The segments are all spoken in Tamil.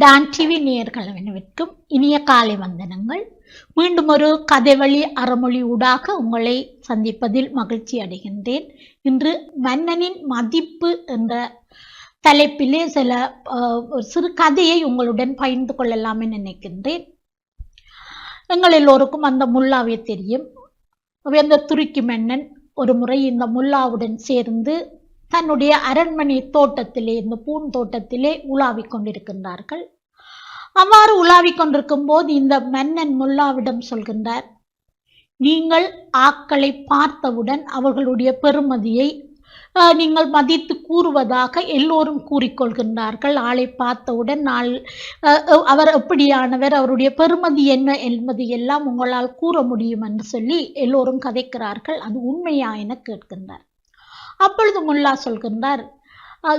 டான் டிவி நேயர்கள் அனைவருக்கும் இனிய காலை வந்தனங்கள். மீண்டும் ஒரு கதைவழி அறமொழி ஊடாக உங்களை சந்திப்பதில் மகிழ்ச்சி அடைகின்றேன். இன்று மன்னனின் மதிப்பு என்ற தலைப்பிலே சில ஒரு சிறு கதையை உங்களுடன் பகிர்ந்து கொள்ளலாம் என நினைக்கின்றேன். எங்கள் எல்லோருக்கும் அந்த முல்லாவே தெரியும். அந்த துருக்கி மன்னன் ஒரு முறை இந்த முல்லாவுடன் சேர்ந்து தன்னுடைய அரண்மனை தோட்டத்திலே இந்த பூந்தோட்டத்திலே உலாவிக் கொண்டிருக்கின்றார்கள். அவ்வாறு உலாவிக் கொண்டிருக்கும் போது இந்த மன்னன் முல்லாவிடம் சொல்கின்றார் நீங்கள் ஆக்களை பார்த்தவுடன் அவர்களுடைய பெருமதியை நீங்கள் மதித்து கூறுவதாக எல்லோரும் கூறிக்கொள்கின்றார்கள். ஆளை பார்த்தவுடன் நாள் அவர் எப்படியானவர் அவருடைய பெருமதி என்ன என்பது எல்லாம் உங்களால் கூற முடியும் என்று சொல்லி எல்லோரும் கதைக்கிறார்கள். அது உண்மையா என கேட்கின்றார். அப்பொழுது முல்லா சொல்கின்றார்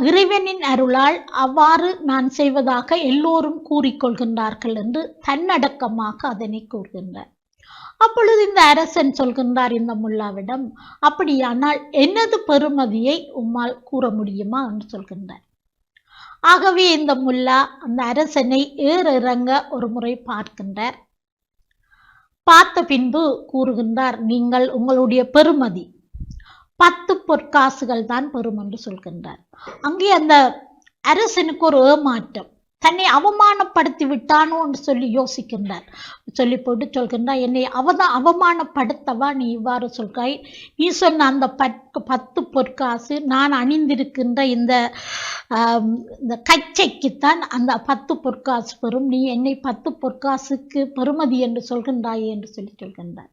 இறைவனின் அருளால் அவ்வாறு நான் செய்வதாக எல்லோரும் கூறிக்கொள்கின்றார்கள் என்று தன்னடக்கமாக அதனை கூறுகின்றார். அப்பொழுது இந்த அரசன் சொல்கின்றார் இந்த முல்லாவிடம் அப்படியானால் எனது பெருமதியை உம்மால் கூற முடியுமா? என்று சொல்கின்றார். ஆகவே இந்த முல்லா அந்த அரசனை ஏற இறங்க ஒரு முறை பார்க்கின்றார். பார்த்த பின்பு கூறுகின்றார் நீங்கள் உங்களுடைய பெருமதி பத்து பொற்காசுகள் தான் பெறும் என்று சொல்கின்றார். அங்கே அந்த அரசனுக்கு ஒரு ஏமாற்றம். தன்னை அவமானப்படுத்தி விட்டானோ என்று சொல்லி யோசிக்கின்றார். சொல்லி போட்டு சொல்கின்றார் என்னை அவதான் அவமானப்படுத்தவா நீ இவ்வாறு சொல்கிறாய்? நீ சொன்ன அந்த பத்து பத்து பொற்காசு நான் அணிந்திருக்கின்ற இந்த இந்த கச்சைக்குத்தான் அந்த பத்து பொற்காசு பெறும். நீ என்னை பத்து பொற்காசுக்கு பெறுமதி என்று சொல்கின்றாயே என்று சொல்லி சொல்கின்றார்.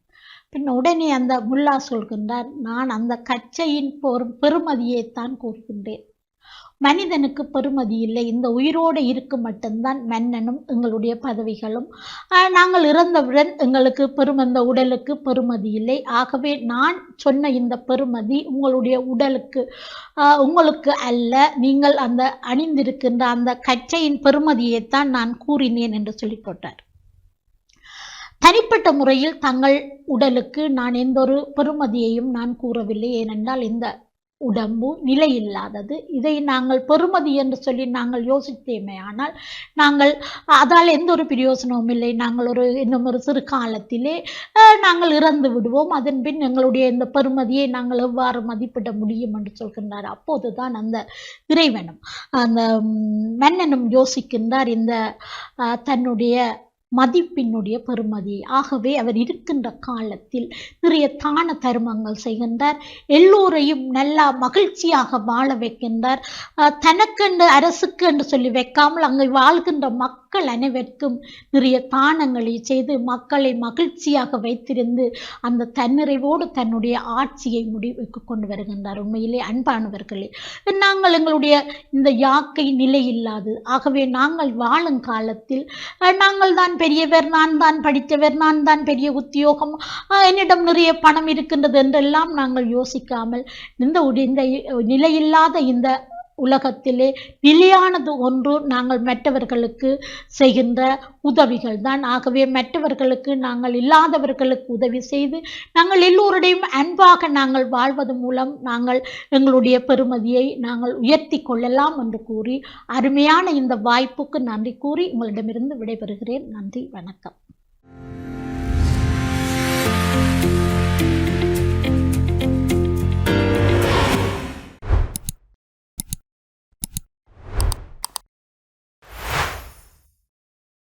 பின் உடனே அந்த முல்லா சொல்கின்றார் நான் அந்த கச்சையின் பொறு பெருமதியைத்தான் கூறுகின்றேன். மனிதனுக்கு பெருமதி இல்லை. இந்த உயிரோடு இருக்க மட்டும்தான் மன்னனும் எங்களுடைய பதவிகளும். நாங்கள் இறந்தவுடன் எங்களுக்கு பெரும் இந்த உடலுக்கு பெருமதி இல்லை. ஆகவே நான் சொன்ன இந்த பெருமதி உங்களுடைய உடலுக்கு உங்களுக்கு அல்ல. நீங்கள் அந்த அணிந்திருக்கின்ற அந்த கச்சையின் பெருமதியைத்தான் நான் கூறினேன் என்று சொல்லி போட்டார் தனிப்பட்ட முறையில் தங்கள் உடலுக்கு நான் எந்த ஒரு பெருமதியையும் நான் கூறவில்லை. ஏனென்றால் இந்த உடம்பு நிலையில்லாதது. இதை நாங்கள் பெறுமதி என்று சொல்லி நாங்கள் யோசித்தேமே. ஆனால் நாங்கள் அதால் எந்த ஒரு பிரயோசனமும் இல்லை. நாங்கள் ஒரு இன்னும் ஒரு சிறு காலத்திலே நாங்கள் இறந்து விடுவோம். அதன் பின் எங்களுடைய இந்த பெருமதியை நாங்கள் எவ்வாறு மதிப்பிட முடியும் என்று சொல்கின்றார். அப்போதுதான் அந்த இறைவனும் அந்த மன்னனும் யோசிக்கின்றார். இந்த தன்னுடைய மதிப்பினுடைய பெருமதி ஆகவே அவர் இருக்கின்ற காலத்தில் நிறைய தான தருமங்கள் செய்கின்றார். எல்லோரையும் நல்லா மகிழ்ச்சியாக வாழ வைக்கின்றார். தனக்கென்று அரசுக்கு என்று சொல்லி வைக்காமல் அங்கே வாழ்கின்ற மக்கள் அனைவருக்கும் நிறைய தானங்களை செய்து மக்களை மகிழ்ச்சியாக வைத்திருந்து அந்த தன்னிறைவோடு தன்னுடைய ஆட்சியை முடிவுக்கு கொண்டு வருகின்றார். உண்மையிலே அன்பானவர்களே நாங்கள் எங்களுடைய இந்த யாக்கை நிலையில்லாது. ஆகவே நாங்கள் வாழும் காலத்தில் நாங்கள் தான் பெரியவர் நான் தான் படித்தவர் நான் தான் பெரிய உத்தியோகம். என்னிடம் நிறைய பணம் இருக்கின்றது என்றெல்லாம் நாங்கள் யோசிக்காமல் இந்த இந்த நிலையில்லாத இந்த உலகத்திலே நிலையானது ஒன்று நாங்கள் மற்றவர்களுக்கு செய்கின்ற உதவிகள் தான் ஆகவே மற்றவர்களுக்கு நாங்கள் இல்லாதவர்களுக்கு உதவி செய்து நாங்கள் எல்லோருடையும் அன்பாக நாங்கள் வாழ்வது மூலம் நாங்கள் எங்களுடைய பெருமதியை நாங்கள் உயர்த்தி கொள்ளலாம் என்று கூறி அருமையான இந்த வாய்ப்புக்கு நன்றி கூறி உங்களிடமிருந்து விடைபெறுகிறேன். நன்றி வணக்கம்.